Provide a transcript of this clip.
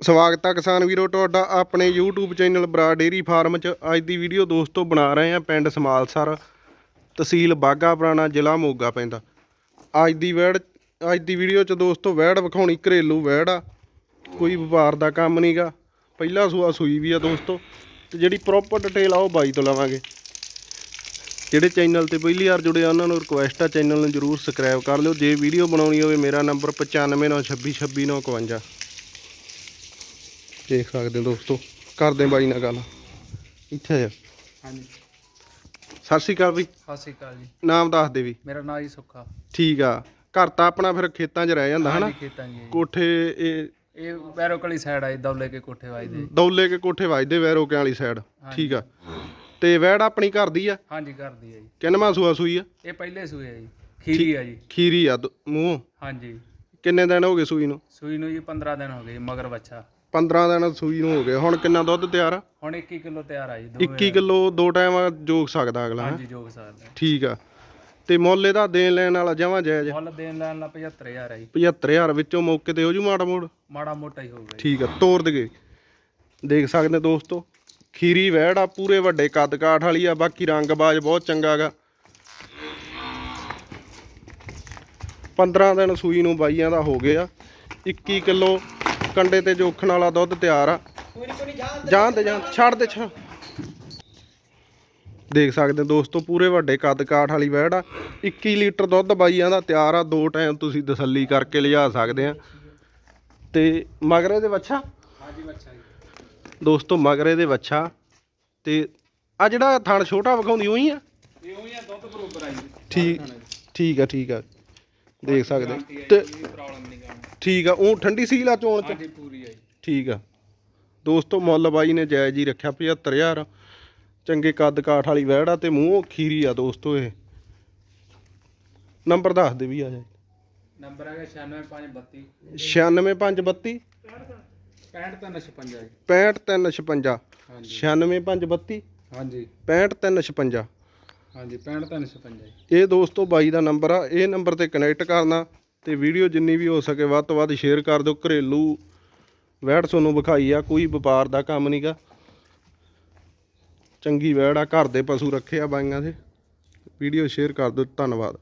ਸਵਾਗਤ ਹੈ ਕਿਸਾਨ ਵੀਰੋ, ਤੁਹਾਡਾ ਆਪਣੇ YouTube ਚੈਨਲ ਬਰਾ ਡੇਰੀ ਫਾਰਮ 'ਚ। ਅੱਜ ਦੀ ਵੀਡੀਓ ਦੋਸਤੋ ਬਣਾ ਰਹੇ ਆ ਪਿੰਡ ਸਮਾਲਸਰ, ਤਹਿਸੀਲ ਬਾਗਾ ਪੁਰਾਣਾ, ਜ਼ਿਲ੍ਹਾ ਮੋਗਾ ਪੈਂਦਾ। ਅੱਜ ਦੀ ਵੈੜ ਅੱਜ ਦੀ ਵੀਡੀਓ 'ਚ ਦੋਸਤੋ ਵੈੜ ਵਿਖਾਉਣੀ, ਘਰੇਲੂ ਵੈੜ ਆ। ਕੋਈ ਵਪਾਰ ਦਾ ਕੰਮ ਨਹੀਂਗਾ ਪਹਿਲਾ ਸੂਆ ਸੂਈ ਵੀ ਆ ਦੋਸਤੋ। ਤੇ ਜਿਹੜੀ ਪ੍ਰੋਪਰ ਡਿਟੇਲ ਆ ਉਹ ਬਾਈ ਤੋਂ ਲਵਾਂਗੇ। ਜਿਹੜੇ ਚੈਨਲ ਤੇ ਪਹਿਲੀ ਵਾਰ ਜੁੜੇ ਆ, ਉਹਨਾਂ ਨੂੰ ਰਿਕੁਐਸਟ ਆ, ਚੈਨਲ ਨੂੰ ਜਰੂਰ ਸਬਸਕ੍ਰਾਈਬ ਕਰ ਲਿਓ। ਜੇ ਵੀਡੀਓ ਬਣਾਉਣੀ ਹੋਵੇ, ਮੇਰਾ ਨੰਬਰ 9596262951 ਦੇਖ ਸਕਦੇ ਹੋ ਦੋਸਤੋ। ਕਰਦੇ ਬਾਈ ਨਾਲ ਗੱਲ। ਇੱਥੇ ਆ। ਹਾਂਜੀ। ਸਤਿ ਸ਼੍ਰੀ ਅਕਾਲ ਵੀ ਸਤਿ ਸ਼੍ਰੀ ਅਕਾਲ ਜੀ। ਨਾਮ ਦੱਸ ਦੇ ਵੀ ਮੇਰਾ ਨਾਂ ਜੀ ਸੁੱਖਾ। ਠੀਕ ਆ। ਘਰ ਤਾਂ ਆਪਣਾ ਫਿਰ ਖੇਤਾਂ 'ਚ ਰਹਿ ਜਾਂਦਾ ਹਨਾ? ਹਾਂਜੀ ਖੇਤਾਂ 'ਚ ਜੀ। ਕੋਠੇ ਇਹ ਇਹ ਵੈਰੋਕਲੀ ਸਾਈਡ ਆਈ ਦੌਲੇ ਕੇ ਕੋਠੇ ਵਾਜਦੇ ਦੌਲੇ ਕੇ ਕੋਠੇ ਵੱਜਦੇ ਵੈਰੋਕਿਆਂ ਵਾਲੀ ਸਾਈਡ ਠੀਕ ਆ। ਤੇ ਵੈੜ ਆਪਣੀ ਘਰ ਦੀ ਆ? ਹਾਂਜੀ ਕਰਦੀ ਹੈ ਜੀ। ਕਿੰਨਵਾਂ ਸੂਆ ਸੂਈ ਆ? ਇਹ ਪਹਿਲੇ ਸੂਏ ਆ ਜੀ। ਖੀਰੀ ਆ ਜੀ। ਖੀਰੀ ਆ ਦ- ਮੂੰਹ। ਹਾਂਜੀ। ਕਿੰਨੇ ਦਿਨ ਹੋ ਗਏ ਸੂਈ ਨੂੰ? ਸੂਈ ਨੂੰ ਜੀ 15 ਦਿਨ ਹੋ ਗਏ ਜੀ, ਮਗਰ ਬੱਚਾ। 15 ਦਿਨ ਸੂਈ ਨੂੰ ਹੋ ਗਏ। ਹੁਣ ਕਿੰਨਾ ਦੁੱਧ ਤਿਆਰ ਆ? ਹੁਣ 21 ਕਿਲੋ ਤਿਆਰ ਆ ਜੀ ਦੋਵੇਂ 21 ਕਿਲੋ ਦੋ ਟਾਈਮ ਜੋਗ ਸਕਦਾ ਅਗਲਾ ਹੈਂ? ਹਾਂਜੀ ਜੋਗ ਸਕਦਾ। ਠੀਕ ਆ। ਤੇ ਮੁੱਲ ਇਹਦਾ ਦੇਣ ਲੈਣ ਵਾਲਾ ਜਮਾਂ ਜਾਇਜ਼ ਮੁੱਲ ਦੇਣ ਲੈਣ ਲਾ 75000 ਆ ਜੀ। 75000 ਵਿੱਚੋਂ ਮੌਕੇ ਤੇ ਹੋ ਜੂ ਮਾੜਾ ਮੋੜ? ਮਾੜਾ ਮੋਟਾ ਹੀ ਹੋਊਗਾ ਜੀ। ਠੀਕ ਆ ਤੋੜ ਦਗੇ ਦੇਖ ਸਕਦੇ ਦੋਸਤੋ ਖੀਰੀ ਵਹਿੜ ਆ ਪੂਰੇ ਵੱਡੇ ਕੱਦ ਕਾਠ ਵਾਲੀ ਆ ਬਾਕੀ ਰੰਗ ਬਾਜ ਬਹੁਤ ਚੰਗਾ ਗਾ। 15 ਦਿਨ ਸੂਈ ਨੂੰ ਬਾਈਆਂ ਦਾ ਹੋ ਗਿਆ। 21 ਕਿਲੋ ਕੰਡੇ ਤੇ ਜੋਖਣ ਵਾਲਾ ਦੁੱਧ ਤਿਆਰ ਆ। ਜਾਣ ਤੇ ਜਾਣ ਛੱਡ ਦੇ ਛੱਡ। ਦੇਖ ਸਕਦੇ ਹੋ ਦੋਸਤੋ ਪੂਰੇ ਵੱਡੇ ਕੱਦ ਕਾਠ ਵਾਲੀ ਵਹਿੜ ਆ। 21 ਲੀਟਰ ਦੁੱਧ ਬਾਈਆਂ ਦਾ ਤਿਆਰ ਆ। ਦੋ ਟਾਈਮ ਤੁਸੀਂ ਤਸੱਲੀ ਕਰਕੇ ਲਿਜਾ ਸਕਦੇ ਆ। ਤੇ ਮਗਰੇ ਦੇ ਵੱਛਾ? ਹਾਂਜੀ ਜੀ। ਦੋਸਤੋ ਮਗਰੇ ਦੇ ਵੱਛਾ। ਤੇ ਆ ਜਿਹੜਾ ਥਣ ਛੋਟਾ ਵਿਖਾਉਂਦੀ ਉਹੀ ਆ? ਇਹ ਉਹੀ ਆ ਦੁੱਧ ਬਰੋਬਰ ਆ ਜੀ। ਠੀਕ ਠੀਕ ਆ ਠੀਕ ਆ। ਦੇਖ ਸਕਦੇ। ਤੇ ਕੋਈ ਪ੍ਰੋਬਲਮ ਨਹੀਂ ਗਾ ਠੀਕ ਆ ਉਹ ਠੰਡੀ ਸੀਲ ਆ ਚੋਣ ਚ ਹਾਂਜੀ ਪੂਰੀ ਆ ਜੀ ਠੀਕ ਆ। ਦੋਸਤੋ ਮੁੱਲ ਬਾਈ ਨੇ ਜਾਇਜ਼ ਹੀ ਰੱਖਿਆ 75000 ਚੰਗੇ ਕੱਦ ਕਾਠ ਵਾਲੀ ਵਹਿੜ ਤੇ ਮੂੰਹੋਂ ਖੀਰੀ ਆ ਦੋਸਤੋ ਇਹ। ਨੰਬਰ ਦੱਸ ਦੇ ਵੀ ਆ ਜਾ ਨੰਬਰ ਹੈਗਾ 96532 96532 65356 ਜੀ। 65356 ਹਾਂਜੀ। 96532 ਹਾਂਜੀ। 65356 ਹਾਂਜੀ 65356 ਜੀ। ਇਹ ਦੋਸਤੋ ਬਾਈ ਦਾ ਨੰਬਰ ਆ, ਇਹ ਨੰਬਰ ਤੇ ਕਨੈਕਟ ਕਰਨਾ ਤੇ ਵੀਡੀਓ ਜਿੰਨੀ ਵੀ ਹੋ ਸਕੇ ਵੱਧ ਤੋਂ ਵੱਧ ਸ਼ੇਅਰ ਕਰ ਦਿਓ। ਘਰੇਲੂ ਵੈੜ ਤੁਹਾਨੂੰ ਵਿਖਾਈ ਆ, ਕੋਈ ਵਪਾਰ ਦਾ ਕੰਮ ਨਹੀਂਗਾ ਚੰਗੀ ਵੈੜ ਆ, ਘਰ ਦੇ ਪਸ਼ੂ ਰੱਖੇ ਆ ਬਾਈਆਂ ਦੇ। ਵੀਡੀਓ ਸ਼ੇਅਰ ਕਰ ਦਿਓ, ਧੰਨਵਾਦ।